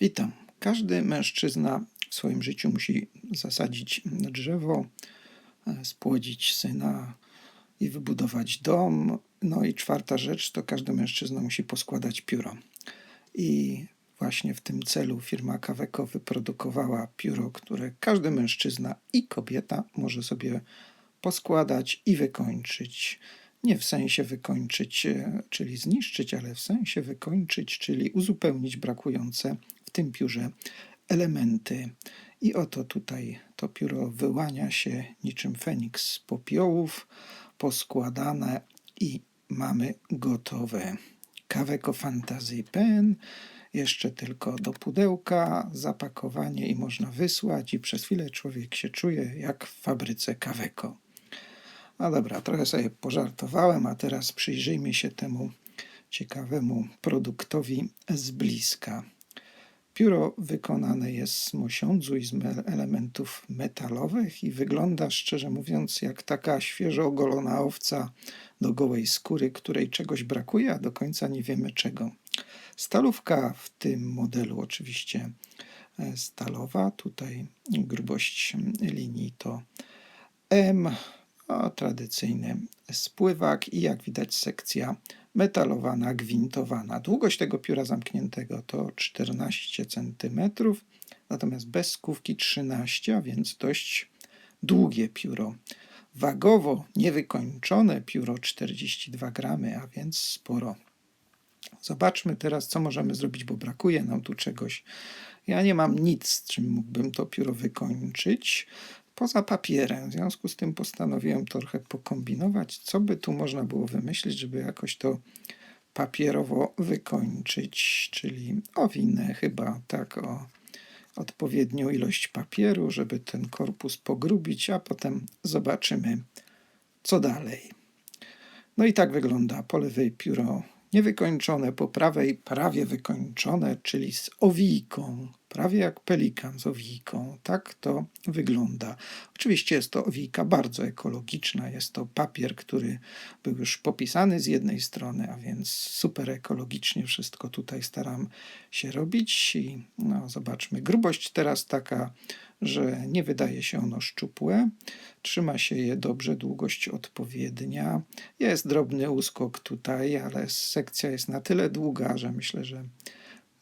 Witam. Każdy mężczyzna w swoim życiu musi zasadzić drzewo, e, spłodzić syna i wybudować dom. No i czwarta rzecz to każdy mężczyzna musi poskładać pióro. I właśnie w tym celu firma Kaweco wyprodukowała pióro, które każdy mężczyzna i kobieta może sobie poskładać i wykończyć. Nie w sensie wykończyć, e, czyli zniszczyć, ale w sensie wykończyć, czyli uzupełnić brakujące tym piórze elementy. I oto tutaj to pióro wyłania się niczym feniks z popiołów, poskładane i mamy gotowe. Kaweco Fantasy Pen, jeszcze tylko do pudełka, zapakowanie i można wysłać i przez chwilę człowiek się czuje jak w fabryce Kaweco. No dobra, trochę sobie pożartowałem, a teraz przyjrzyjmy się temu ciekawemu produktowi z bliska. Pióro wykonane jest z mosiądzu i z me- elementów metalowych i wygląda, szczerze mówiąc, jak taka świeżo ogolona owca do gołej skóry, której czegoś brakuje, a do końca nie wiemy czego. Stalówka w tym modelu oczywiście e, stalowa. Tutaj grubość linii to M, a tradycyjny spływak i jak widać sekcja metalowana, gwintowana. Długość tego pióra zamkniętego to 14 cm, natomiast bez skówki 13, a więc dość długie pióro. Wagowo niewykończone pióro 42 gramy, a więc sporo. Zobaczmy teraz, co możemy zrobić, bo brakuje nam tu czegoś. Ja nie mam nic, czym mógłbym to pióro wykończyć poza papierem. W związku z tym postanowiłem trochę pokombinować, co by tu można było wymyślić, żeby jakoś to papierowo wykończyć, czyli owinę chyba tak o odpowiednią ilość papieru, żeby ten korpus pogrubić, a potem zobaczymy, co dalej. No i tak wygląda po lewej pióro niewykończone, po prawej prawie wykończone, czyli z owijką, prawie jak pelikan z owijką. Tak to wygląda. Oczywiście jest to owijka bardzo ekologiczna, jest to papier, który był już popisany z jednej strony, a więc super ekologicznie wszystko tutaj staram się robić. I no, zobaczmy, grubość teraz taka że nie wydaje się ono szczupłe, trzyma się je dobrze, długość odpowiednia. Jest drobny uskok tutaj, ale sekcja jest na tyle długa, że myślę, że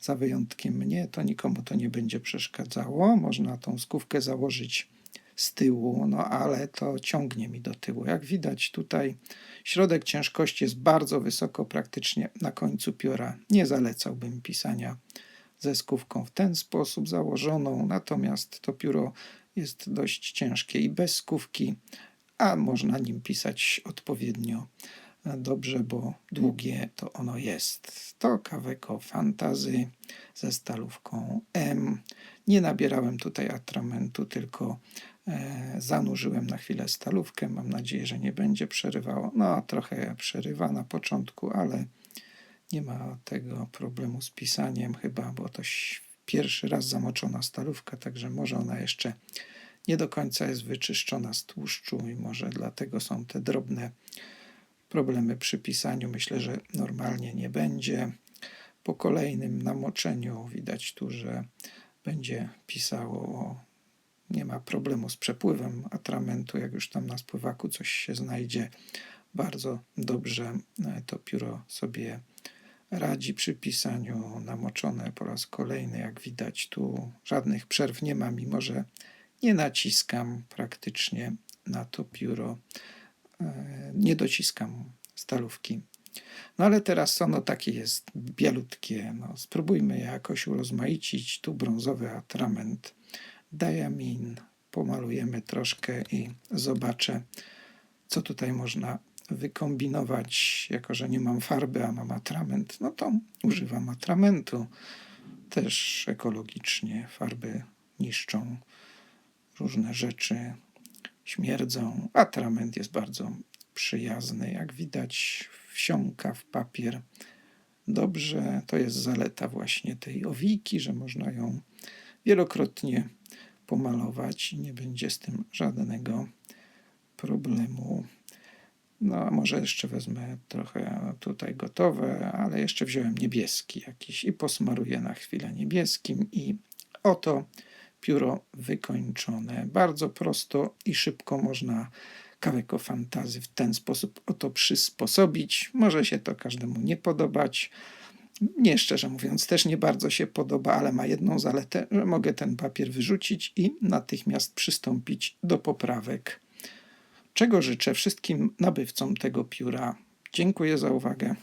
za wyjątkiem mnie, to nikomu to nie będzie przeszkadzało. Można tą skówkę założyć z tyłu, no ale to ciągnie mi do tyłu. Jak widać tutaj środek ciężkości jest bardzo wysoko, praktycznie na końcu pióra. Nie zalecałbym pisania ze skówką w ten sposób założoną, natomiast to pióro jest dość ciężkie i bez skówki, a można nim pisać odpowiednio dobrze, bo długie to ono jest. To Kaweco Fantazy ze stalówką M. Nie nabierałem tutaj atramentu, tylko e, zanurzyłem na chwilę stalówkę. Mam nadzieję, że nie będzie przerywało. No, trochę przerywa na początku, ale nie ma tego problemu z pisaniem chyba, bo to pierwszy raz zamoczona stalówka, także może ona jeszcze nie do końca jest wyczyszczona z tłuszczu i może dlatego są te drobne problemy przy pisaniu. Myślę, że normalnie nie będzie. Po kolejnym namoczeniu widać tu, że będzie pisało. Nie ma problemu z przepływem atramentu, jak już tam na spływaku coś się znajdzie. Bardzo dobrze e, to pióro sobie radzi przy pisaniu namoczone po raz kolejny. Jak widać, tu żadnych przerw nie ma, mimo że nie naciskam praktycznie na to pióro, e, nie dociskam stalówki. No ale teraz ono takie jest bialutkie. No, spróbujmy jakoś urozmaicić. Tu brązowy atrament, diamin. Pomalujemy troszkę i zobaczę, co tutaj można wykombinować, jako że nie mam farby, a mam atrament, no to używam atramentu. Też ekologicznie farby niszczą różne rzeczy, śmierdzą. Atrament jest bardzo przyjazny, jak widać, wsiąka w papier. Dobrze, to jest zaleta właśnie tej owiki, że można ją wielokrotnie pomalować i nie będzie z tym żadnego problemu. No, może jeszcze wezmę trochę tutaj gotowe, ale jeszcze wziąłem niebieski jakiś i posmaruję na chwilę niebieskim i oto pióro wykończone. Bardzo prosto i szybko można kawek o fantazy w ten sposób oto przysposobić. Może się to każdemu nie podobać. Mnie szczerze mówiąc też nie bardzo się podoba, ale ma jedną zaletę, że mogę ten papier wyrzucić i natychmiast przystąpić do poprawek. Czego życzę wszystkim nabywcom tego pióra. Dziękuję za uwagę.